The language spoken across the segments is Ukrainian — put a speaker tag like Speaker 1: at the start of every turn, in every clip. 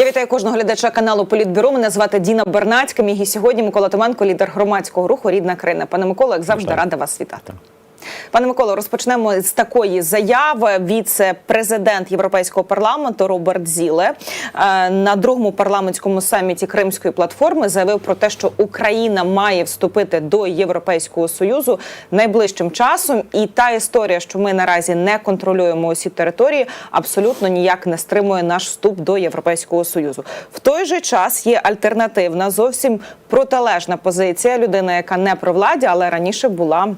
Speaker 1: Я вітаю кожного глядача каналу Політбюро. Мене звати Діна Бернацька. Мій сьогодні Микола Томенко, лідер громадського руху Рідна країна. Пане Микола, як завжди, рада вас вітати. Пане Миколо, розпочнемо з такої заяви. Віце-президент Європейського парламенту Роберт Зіле е, на другому парламентському саміті Кримської платформи заявив про те, що Україна має вступити до Європейського союзу найближчим часом. І та історія, що ми наразі не контролюємо усі території, абсолютно ніяк не стримує наш вступ до Європейського союзу. В той же час є альтернативна, зовсім протилежна позиція людина, яка не при владі, але раніше була.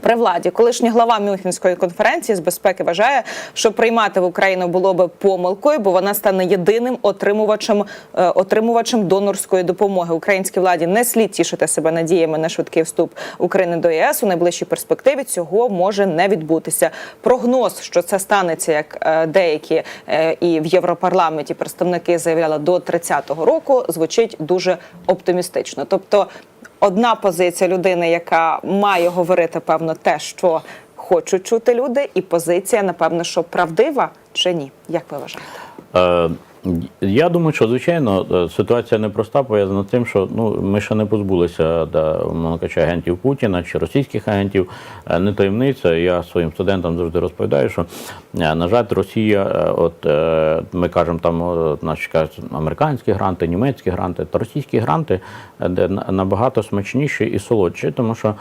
Speaker 1: При владі колишній глава Мюнхенської конференції з безпеки вважає, що приймати в Україну було би помилкою, бо вона стане єдиним отримувачем е, отримувачем донорської допомоги. Українській владі не слід тішити себе надіями на швидкий вступ України до ЄС у найближчій перспективі. Цього може не відбутися. Прогноз, що це станеться, як е, деякі е, і в Європарламенті представники заявляли до 30-го року, звучить дуже оптимістично. Тобто одна позиція людини, яка має говорити певно те, що хочуть чути люди, і позиція, напевно, що правдива чи ні? Як ви вважаєте?
Speaker 2: Я думаю, що звичайно е, ситуація непроста, пов'язана з тим, що ну ми ще не позбулися да, кажучи, агентів Путіна чи російських агентів. Е, Не таємниця. Я своїм студентам завжди розповідаю, що е, на жаль, Росія, от ми кажемо там, значить, кажуть, американські гранти, німецькі гранти, та російські гранти де на- набагато смачніші і солодші, тому що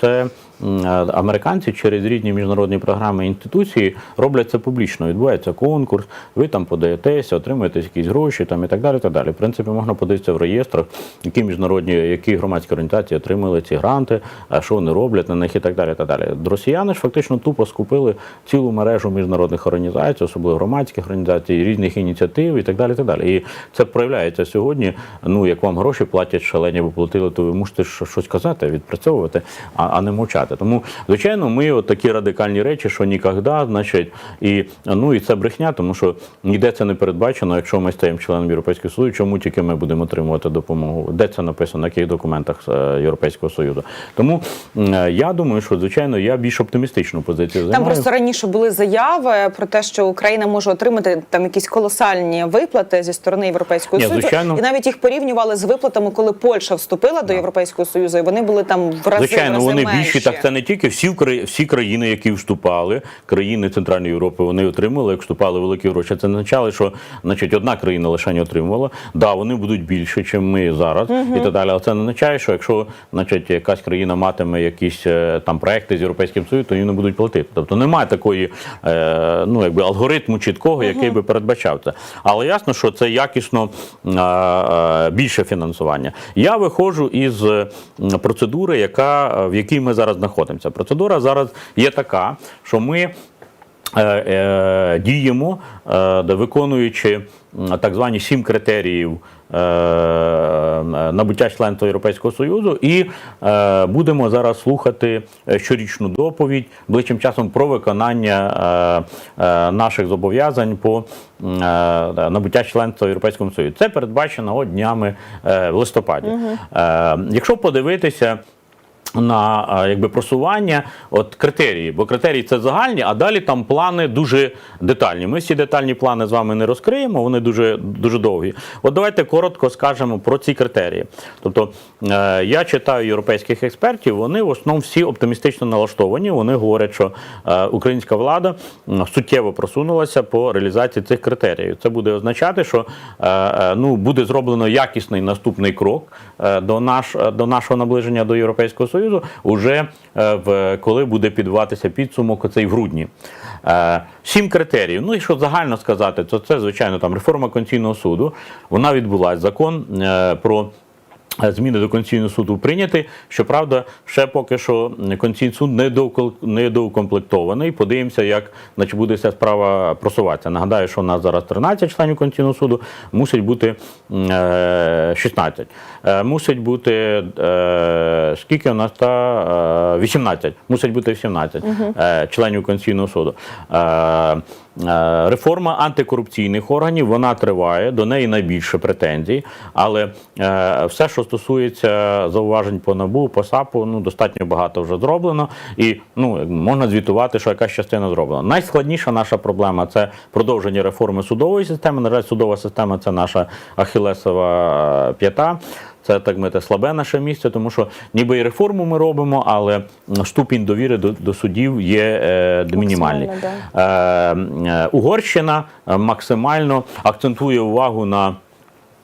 Speaker 2: це. Е, Американці через різні міжнародні програми інституції роблять це публічно. Відбувається конкурс, ви там подаєтеся, отримуєте якісь гроші там і так далі. Так далі. В принципі, можна подивитися в реєстрах, які міжнародні, які громадські організації отримали ці гранти, а що вони роблять на них і так далі. Так далі. Росіяни ж фактично тупо скупили цілу мережу міжнародних організацій, особливо громадських організацій, різних ініціатив і так далі. Так далі. І це проявляється сьогодні. Ну як вам гроші платять шалені, ви платили, то ви мусите щось казати, відпрацьовувати, а не мовчати. Тому, звичайно, ми от такі радикальні речі, що ніколи, значить, і ну і це брехня, тому що ніде це не передбачено. Якщо ми стаємо членом Європейського Союзу, чому тільки ми будемо отримувати допомогу? Де це написано, на яких документах е, Європейського Союзу? Тому е, я думаю, що звичайно я більш оптимістичну позицію
Speaker 1: Там просто раніше були заяви про те, що Україна може отримати там якісь колосальні виплати зі сторони Європейського
Speaker 2: Ні,
Speaker 1: союзу,
Speaker 2: звичайно.
Speaker 1: і навіть їх порівнювали з виплатами, коли Польща вступила до Європейського союзу, і вони були там в рази,
Speaker 2: Звичайно,
Speaker 1: в рази
Speaker 2: вони
Speaker 1: менші.
Speaker 2: більші. Так це не тільки всі всі країни, які вступали, країни Центральної Європи, вони отримали, як вступали великі гроші. Це не означало, що значить одна країна лише не отримувала. Да, вони будуть більше, ніж ми зараз, і так далі. Але це не означає, що якщо значить якась країна матиме якісь е, там проекти з європейським союзом, то не будуть платити. Тобто немає такої е, ну якби алгоритму чіткого, який би передбачав це. Але ясно, що це якісно е, е, більше фінансування. Я виходжу із процедури, яка в якій ми зараз знаходимося. Процедура зараз є така, що ми е, е, діємо, е, виконуючи так звані сім критеріїв. Набуття членства Європейського Союзу, і е, будемо зараз слухати щорічну доповідь ближчим часом про виконання е, е, наших зобов'язань по е, набуття членства Європейському Союзі. Це передбачено днями е, в листопаді. Е, якщо подивитися на якби просування, от критерії, бо критерії це загальні, а далі там плани дуже детальні. Ми всі детальні плани з вами не розкриємо, вони дуже дуже довгі. От давайте коротко скажемо про ці критерії. Тобто е, я читаю європейських експертів, вони в основному всі оптимістично налаштовані. Вони говорять, що е, українська влада суттєво просунулася по реалізації цих критеріїв. Це буде означати, що е, ну буде зроблено якісний наступний крок до наш до нашого наближення до Європейського Союзу, уже е, в коли буде підбиватися підсумок оцей в грудні. Е, Сім критеріїв. Ну і що загально сказати, то це звичайно там реформа Конституційного суду. Вона відбулась. Закон е, про. Е, Зміни до Конституційного суду прийняті. Щоправда, ще поки що Конституційний суд не доукол- не доукомплектований. Подивимося, як значить, буде ця справа просуватися. Нагадаю, що у нас зараз 13 членів Конституційного суду, мусить бути м, е, 16. Е, Мусить бути скільки у нас та е, 18. Мусить бути 18 е, членів Конституційного суду. Е, реформа антикорупційних органів вона триває, до неї найбільше претензій. Але е, все, що стосується зауважень по набу, по САПу, ну достатньо багато вже зроблено, і ну можна звітувати, що якась частина зроблена. Найскладніша наша проблема це продовження реформи судової системи. На жаль, судова система це наша ахілесова е, п'ята. Це так мити слабе наше місце, тому що ніби і реформу ми робимо, але ступінь довіри до, до судів є е, мінімальний. Е, е, Угорщина е, максимально акцентує увагу на.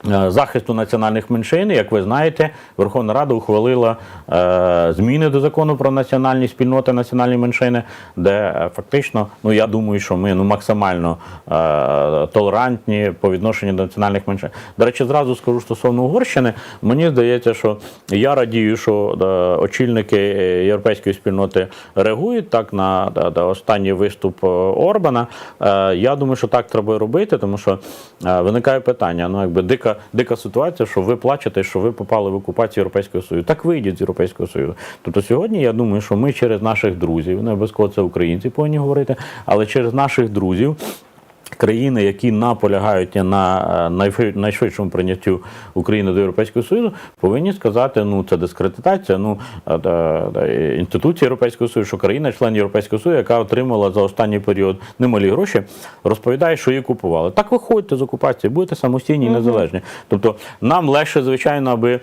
Speaker 2: Е, Захисту національних меншин, як ви знаєте, Верховна Рада ухвалила е, зміни до закону про національні спільноти, національні меншини, де е, фактично, ну я думаю, що ми ну максимально толерантні по відношенню до національних меншин. До речі, зразу скажу стосовно Угорщини. Мені здається, що я радію, що очільники європейської спільноти реагують так на останній виступ Орбана. Я думаю, що так треба робити, тому що виникає питання: ну якби дика, дика ситуація, що ви плачете, що ви попали в окупацію Європейського Союзу. Так вийдіть з Європейського Союзу. Тобто сьогодні я думаю, що ми через наших друзів, не обов'язково це українці повинні говорити, але через наших друзів. Країни, які наполягають на е, найшвидшому прийняттю України до Європейського Союзу, повинні сказати, ну це дискредитація. Ну е, да, інституції Європейського Союзу, що країна, член Європейського Союзу, яка отримала за останній період немалі гроші, розповідає, що її купували. Так виходьте з окупації, будете самостійні і незалежні. Тобто нам легше, звичайно, аби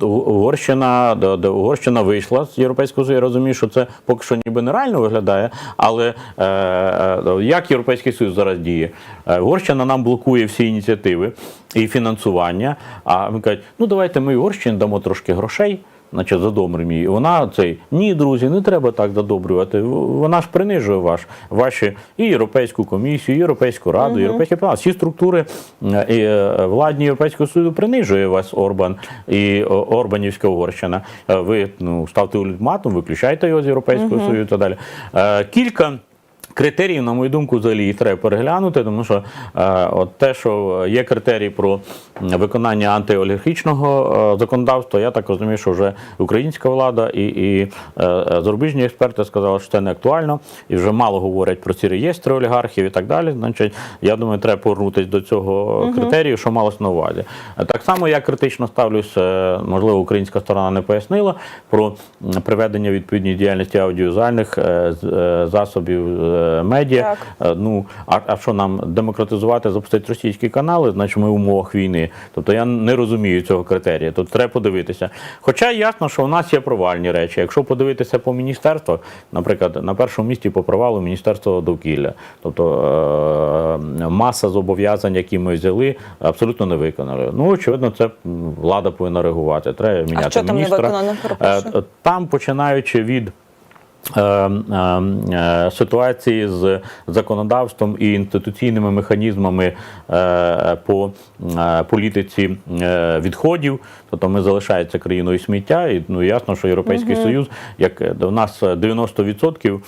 Speaker 2: Угорщина, Угорщина вийшла з Європейського Союзу. Я розумію, що це поки що ніби нереально виглядає, але е, е, як Європейський Союз зараз діє? Е, Угорщина нам блокує всі ініціативи і фінансування. А ми кажуть, ну давайте ми Угорщині дамо трошки грошей. Значить, задобримо її. Вона цей ні, друзі, не треба так задобрювати. Вона ж принижує ваш ваші і Європейську комісію, і Європейську раду, і Європейський парламент. Всі структури е, і, е, владні Європейського Союзу принижує вас Орбан і Орбанівська Угорщина. Ви ну ставте ультиматум, виключайте його з Європейського Союзу і так далі. Кілька. Критерії, на мою думку, взагалі їх треба переглянути, тому що е, от те, що є критерії про виконання антиолігархічного е, законодавства, я так розумію, що вже українська влада і, і е, зарубіжні експерти сказали, що це не актуально, і вже мало говорять про ці реєстри олігархів і так далі. Значить, я думаю, треба повернутися до цього критерію, що малось на увазі. Так само я критично ставлюсь, е, можливо, українська сторона не пояснила про приведення відповідної діяльності аудіовізуальних е, е, засобів е, медіа. Е, Ну а, а що нам демократизувати, запустити російські канали? Значить, ми в умовах війни. Тобто я не розумію цього критерія. Тут треба подивитися. Хоча ясно, що у нас є провальні речі. Якщо подивитися по міністерствах, наприклад, на першому місці по провалу Міністерство довкілля, тобто е, маса зобов'язань, які ми взяли, абсолютно не виконали. Ну очевидно, це влада повинна реагувати. Треба міняти
Speaker 1: що там не виконано.
Speaker 2: Е, Там починаючи від. Е, е, е, Ситуації з законодавством і інституційними механізмами по політиці відходів, тобто ми залишається країною сміття, і ну ясно, що Європейський Союз, як до нас 90% е,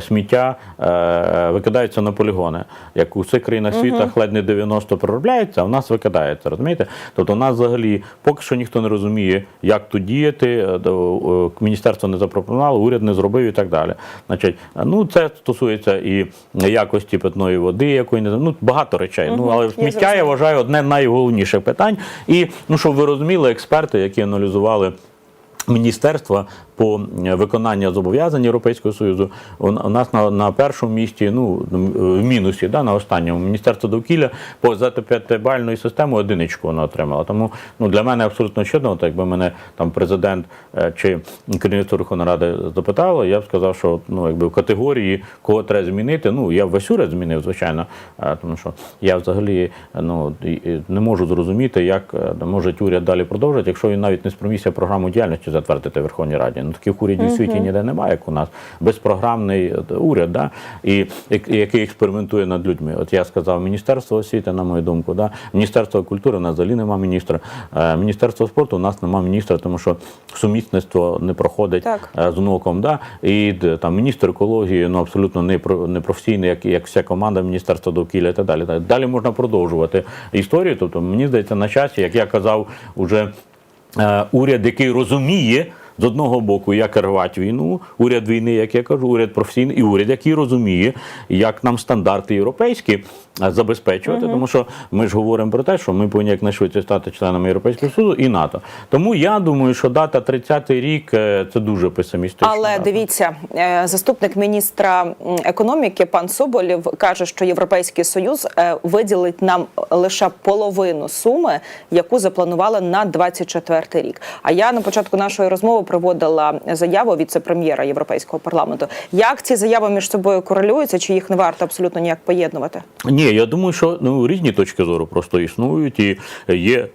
Speaker 2: сміття е, викидається на полігони. Як у всіх країнах світу ледь не 90 переробляється, а в нас викидається. Розумієте? Тобто, у нас взагалі поки що ніхто не розуміє, як тут діяти. е, е, Міністерство не запропонувало, уряд не зробив і так далі. Значить, е, ну це стосується і якості питної води, якої не ну багато речей. Ну але сміття я вважаю одне з найголовніших питань. І ну щоб ви розуміли, експерти, які аналізували. Міністерства по е, виконанню зобов'язань Європейського Союзу у нас на, на першому місці, ну в мінусі, да, на останньому міністерство довкілля по за п'ятибальною одиничку вона отримала. Тому ну для мене абсолютно чудно, от якби мене там президент е, чи керівництво Верховної Ради запитало, я б сказав, що ну якби в категорії кого треба змінити. Ну я уряд змінив, звичайно, е, тому що я взагалі е, ну не можу зрозуміти, як е, може уряд далі продовжити, якщо він навіть не спромігся програму діяльності затвердити в Верховній Раді. Ну таких урядів у світі ніде немає, як у нас. Безпрограмний е, уряд, да? і, який експериментує над людьми. От я сказав, Міністерство освіти, на мою думку, да? Міністерство культури, у нас взагалі немає міністра. Е, Міністерство спорту у нас немає міністра, тому що сумісництво не проходить
Speaker 1: Так.
Speaker 2: е, з НОКом. Да? І там міністр екології ну, абсолютно не, про- професійний, як, як вся команда Міністерства довкілля і так далі. Далі можна продовжувати історію. Тобто, мені здається, на часі, як я казав, уже уряд, який розуміє. З одного боку, як рвати війну, уряд війни, як я кажу, уряд професійний, і уряд, який розуміє, як нам стандарти європейські забезпечувати, тому що ми ж говоримо про те, що ми повинні якнайшвидше стати членами Європейського Союзу і НАТО. Тому я думаю, що дата 30-й рік е, це дуже песимістично.
Speaker 1: Але дивіться, е, заступник міністра економіки пан Соболєв каже, що Європейський Союз е, виділить нам лише половину суми, яку запланували на 24 рік. А я на початку нашої розмови проводила заяву віце-прем'єра Європейського парламенту. Як ці заяви між собою корелюються? Чи їх не варто абсолютно ніяк поєднувати?
Speaker 2: Ні, я думаю, що ну різні точки зору просто існують і є.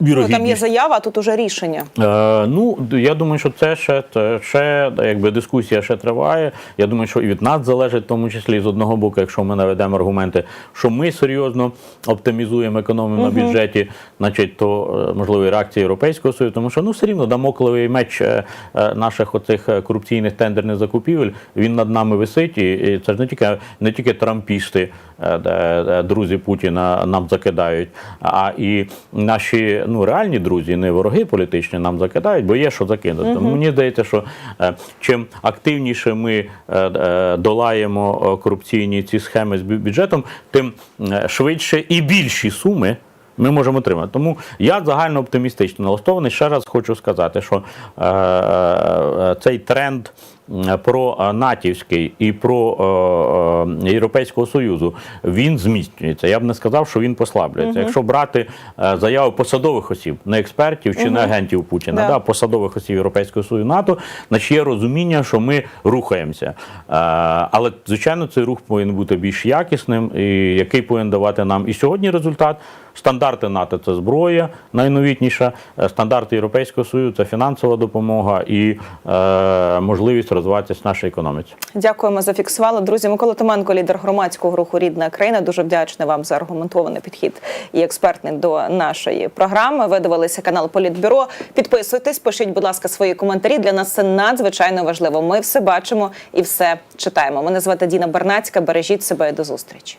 Speaker 1: Ну, там є заява, а тут уже рішення.
Speaker 2: Е, ну, я думаю, що це ще, ще якби дискусія ще триває. Я думаю, що і від нас залежить, в тому числі з одного боку, якщо ми наведемо аргументи, що ми серйозно оптимізуємо економію на бюджеті, значить, то е, можливо і реакція Європейського Союзу, тому що ну все рівно дамоклевий меч е, е, наших оцих корупційних тендерних закупівель він над нами висить, і, це ж не тільки не тільки трампісти, друзі Путіна нам закидають, а і наші ну реальні друзі, не вороги політичні, нам закидають, бо є що закинути. Тому Мені здається, що е, чим активніше ми е, е, долаємо корупційні ці схеми з бюджетом, тим е, швидше і більші суми. Ми можемо отримати. Тому я загально оптимістично налаштований. Ще раз хочу сказати, що е, е, цей тренд про е, натівський і про е, е, Європейського Союзу він зміцнюється. Я б не сказав, що він послаблюється. Якщо брати заяви посадових осіб, не експертів чи не агентів Путіна,
Speaker 1: Да.
Speaker 2: да. посадових осіб Європейського Союзу НАТО, значить є розуміння, що ми рухаємося. Але звичайно, цей рух повинен бути більш якісним, і який повинен давати нам і сьогодні результат. Стандарти НАТО це зброя найновітніша. Стандарти Європейського Союзу це фінансова допомога і е, можливість розвиватися нашій економіці.
Speaker 1: Дякуємо, зафіксували. Друзі, Микола Томенко, лідер громадського руху Рідна країна. Дуже вдячний вам за аргументований підхід і експертний до нашої програми. Ви дивилися канал Політбюро. Підписуйтесь, пишіть, будь ласка, свої коментарі. Для нас це надзвичайно важливо. Ми все бачимо і все читаємо. Мене звати Діна Бернацька. Бережіть себе і до зустрічі.